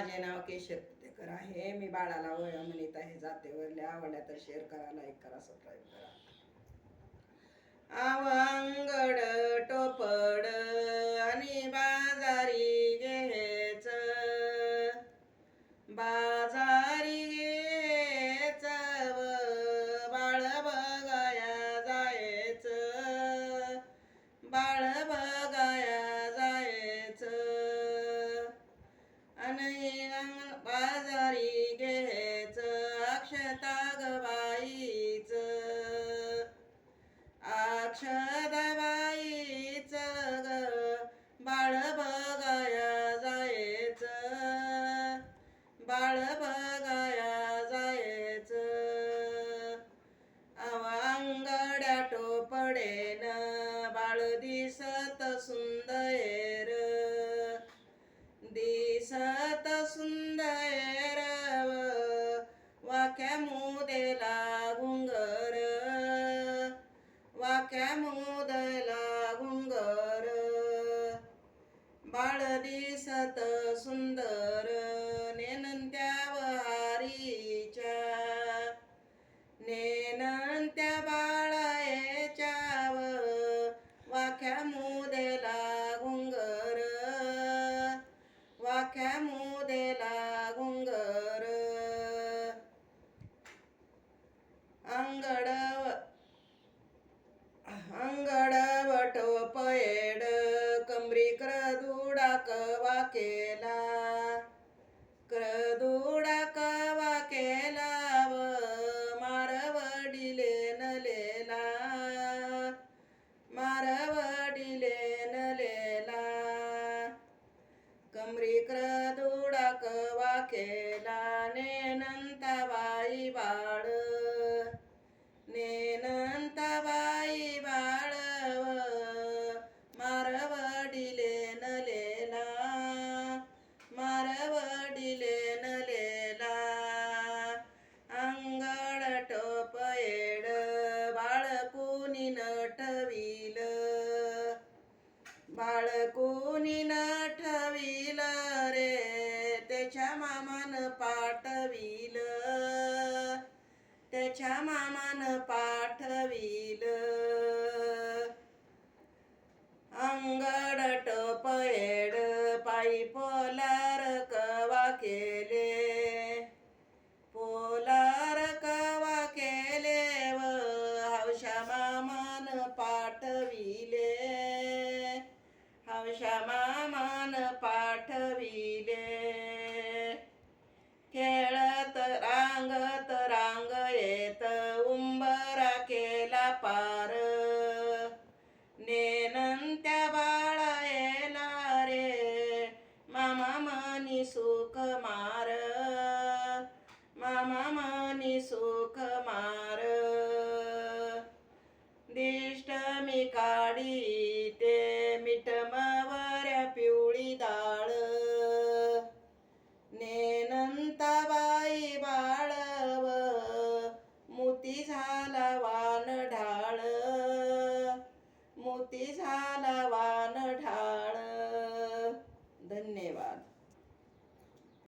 माझे नाव केशर पुतेकर आहे. मी बाळाला वया म्हणत आहे. जाते वरल्या आवडल्या तर शेअर करा लाईक करा सबस्क्राईब करा. वाक्या मुदेला गुंगर. वाक्या मुदला गुंगर. बाळ दिसत सुंदर नेनंत्या वहारीच्या. नेनंत्या बाळायच्याव वाख्या मु केला नेनंताबाई बाळ. नेनंताबाई बाळव मारवडिले नलेला. मारवडिले नलेला. अंगड टोपयेड बाळकुनी नटविल. बाळकुनी न त्याच्या मामान पाठविल. अंगड टोपयेड पायी पोलार कवा केले? पोलार कवा केले व हौशा मामान पाठविले? हौशा मामान पाठविले. मी सुख मार. दिष्ट मी काढी ते मिठमावऱ्या पिवळी डाळ नेनंताबाई बाळव मोती झाला वान ढाळ मोती झाला वान